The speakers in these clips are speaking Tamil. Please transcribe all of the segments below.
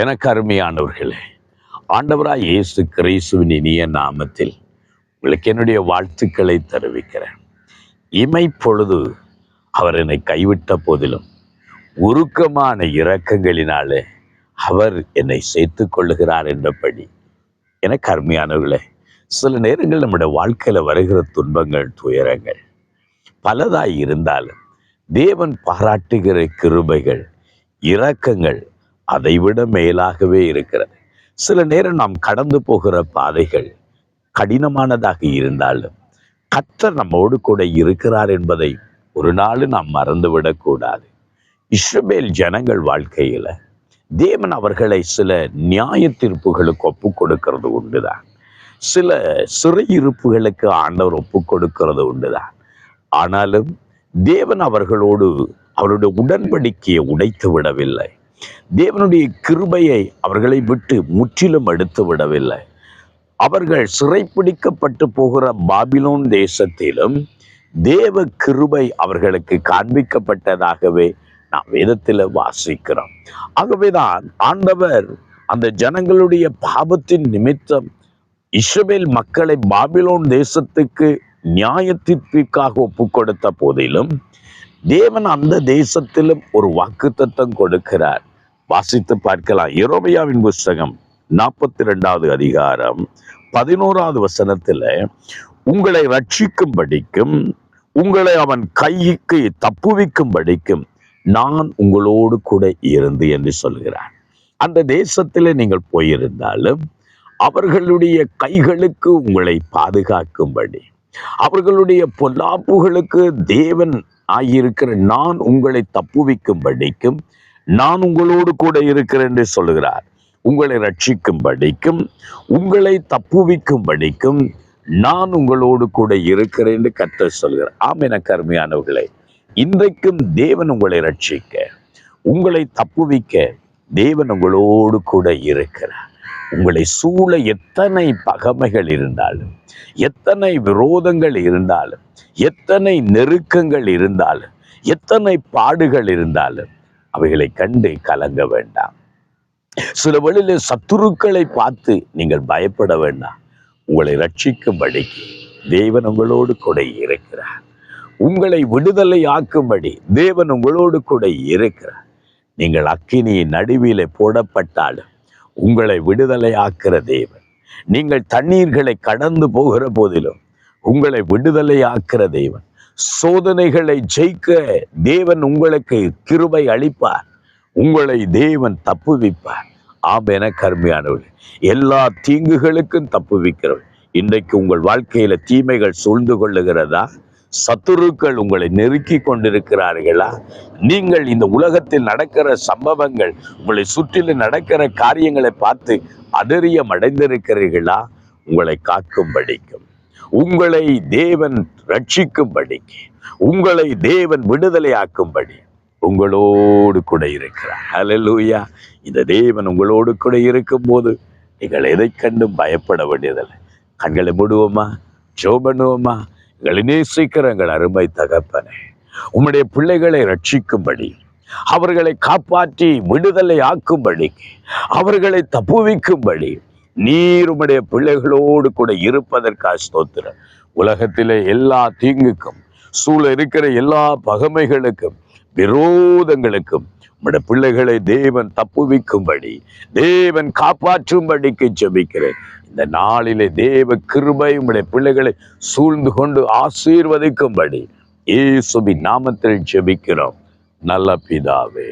எனக்கு அருமையானவர்களே ஆண்டவராய் இயேசு கிறிஸ்துவின் இனிய நாமத்தில் உங்களுக்கு என்னுடைய வாழ்த்துக்களை தெரிவிக்கிறேன். இமைப்பொழுது அவர் என்னை கைவிட்ட போதிலும் உருக்கமான இரக்கங்களினாலே அவர் என்னை சேர்த்து கொள்ளுகிறார் என்றபடி எனக்கு அருமையானவர்களே சில நேரங்கள் நம்முடைய வாழ்க்கையில் வருகிற துன்பங்கள் துயரங்கள் பலதாய் இருந்தாலும் தேவன் பாராட்டுகிற கிருபைகள் இரக்கங்கள் அதைவிட மேலாகவே இருக்கிறது. சில நேரம் நாம் கடந்து போகிற பாதைகள் கடினமானதாக இருந்தாலும் கத்தர் நம்மோடு கூட இருக்கிறார் என்பதை ஒரு நாள் நாம் மறந்துவிடக்கூடாது இஸ்ரபேல் ஜனங்கள் வாழ்க்கையில தேவன் அவர்களை சில நியாய தீர்ப்புகளுக்கு ஒப்பு கொடுக்கிறது உண்டுதான். சில சிறையிருப்புகளுக்கு ஆண்டவர் ஒப்பு கொடுக்கிறது உண்டுதான். ஆனாலும் தேவன் அவர்களோடு அவருடைய உடன்படிக்கையை உடைத்து விடவில்லை. தேவனுடைய கிருபையை அவர்களை விட்டு முற்றிலும் எடுத்து விடவில்லை. அவர்கள் சிறைப்பிடிக்கப்பட்டு போகிற பாபிலோன் தேசத்திலும் தேவ கிருபை அவர்களுக்கு காண்பிக்கப்பட்டதாகவே நாம் வேதத்தில் வாசிக்கிறோம். ஆகவேதான் ஆண்டவர் அந்த ஜனங்களுடைய பாபத்தின் நிமித்தம் இஸ்ரேல் மக்களை பாபிலோன் தேசத்துக்கு நியாய தீர்ப்பிற்காக ஒப்பு கொடுத்த போதிலும் தேவன் அந்த தேசத்திலும் ஒரு வாக்குத்தத்தம் கொடுக்கிறார். வாசித்து பார்க்கலாம். எரோமையாவின் புஸ்தகம் நாற்பத்தி ரெண்டாவது அதிகாரம் பதினோராவது வசனத்தில் உங்களை ரட்சிக்கும்படிக்கும் உங்களை அவன் கைக்கு தப்புவிக்கும் படிக்கும் நான் உங்களோடு கூட இருந்து என்று சொல்கிறார். அந்த தேசத்தில் நீங்கள் போயிருந்தாலும் அவர்களுடைய கைகளுக்கு உங்களை பாதுகாக்கும்படி அவர்களுடைய பொல்லாப்புகளுக்கு தேவன் ஆகியிருக்கிற நான் உங்களை தப்புவிக்கும் படிக்கும் நான் உங்களோடு கூட இருக்கிறேன் என்று சொல்லுகிறார். உங்களை ரட்சிக்கும்படிக்கும் உங்களை தப்புவிக்கும்படிக்கும் நான் உங்களோடு கூட இருக்கிறேன் என்று கத்த சொல்கிறார். ஆம் என கருமையானவர்களே இன்றைக்கும் தேவன் உங்களை ரட்சிக்க உங்களை தப்புவிக்க தேவன் உங்களோடு கூட இருக்கிறார். உங்களை சூழ எத்தனை பகமைகள் இருந்தாலும் எத்தனை விரோதங்கள் இருந்தாலும் எத்தனை நெருக்கங்கள் இருந்தாலும் எத்தனை பாடுகள் இருந்தாலும் அவைகளை கண்டு கலங்க வேண்டாம். சில வழியில சத்துருக்களை பார்த்து நீங்கள் பயப்பட வேண்டாம். உங்களை ரட்சிக்கும்படிக்கு தேவன் உங்களோடு கூட இருக்கிறார். உங்களை விடுதலை ஆக்கும்படி தேவன் உங்களோடு கூட இருக்கிறார். நீங்கள் அக்கினியின் நடுவிலே போடப்பட்டாலும் உங்களை விடுதலை ஆக்கிற தேவன். நீங்கள் தண்ணீர்களை கடந்து போகிற போதிலும் உங்களை விடுதலை ஆக்கிற தேவன். சோதனைகளை ஜெயிக்க தேவன் உங்களுக்கு கிருபை அளிப்பார். உங்களை தேவன் தப்புவிப்பார். ஆம் என கருமையானவர்கள் எல்லா தீங்குகளுக்கும் தப்புவிக்கிறவள் இன்றைக்கு உங்கள் வாழ்க்கையில தீமைகள் சூழ்ந்து கொள்ளுகிறதா? சத்துருக்கள் உங்களை நெருக்கி கொண்டிருக்கிறார்களா? நீங்கள் இந்த உலகத்தில் நடக்கிற சம்பவங்கள் உங்களை சுற்றிலும் நடக்கிற காரியங்களை பார்த்து அதரியம் அடைந்திருக்கிறீர்களா? உங்களை காக்கும் படிக்கும் உங்களை தேவன் ரட்சிக்கும்படிக்கு உங்களை தேவன் விடுதலை ஆக்கும்படி உங்களோடு கூட இருக்கிறார். அலலூயா இந்த தேவன் உங்களோடு கூட இருக்கும்போது நீங்கள் எதை கண்டும் பயப்பட வேண்டியதில்லை. கண்களை மூடுவோமா? ஜோ பண்ணுவோமா? எங்களை நேசிக்கிற எங்கள் அருமை தகப்பனே உம்முடைய பிள்ளைகளை ரட்சிக்கும்படி அவர்களை காப்பாற்றி விடுதலை ஆக்கும்படி அவர்களை தப்புவிக்கும்படி நீர் உம்முடைய பிள்ளைகளோடு கூட இருப்பதற்காக ஸ்தோத்திரம். உலகத்திலே எல்லா தீங்குக்கும் சூழ இருக்கிற எல்லா பகமைகளுக்கும் விரோதங்களுக்கும் உம்முடைய பிள்ளைகளை தேவன் தப்புவிக்கும்படி தேவன் காப்பாற்றும்படிக்கு ஜெபிக்கிறேன். இந்த நாளிலே தேவ கிருபை உம்முடைய பிள்ளைகளை சூழ்ந்து கொண்டு ஆசீர்வதிக்கும்படி ஏசுபி நாமத்தில் ஜெபிக்கிறோம். நல்ல பிதாவே.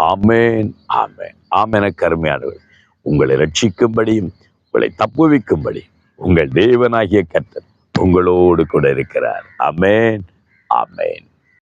ஆமேன் ஆமேன். ஆமென கருமையானவர் உங்களை ரட்சிக்கும்படியும் உங்களை தப்புவிக்கும்படி உங்கள் தேவனாகிய கர்த்தர் உங்களோடு கூட இருக்கிறார். அமேன் அமேன்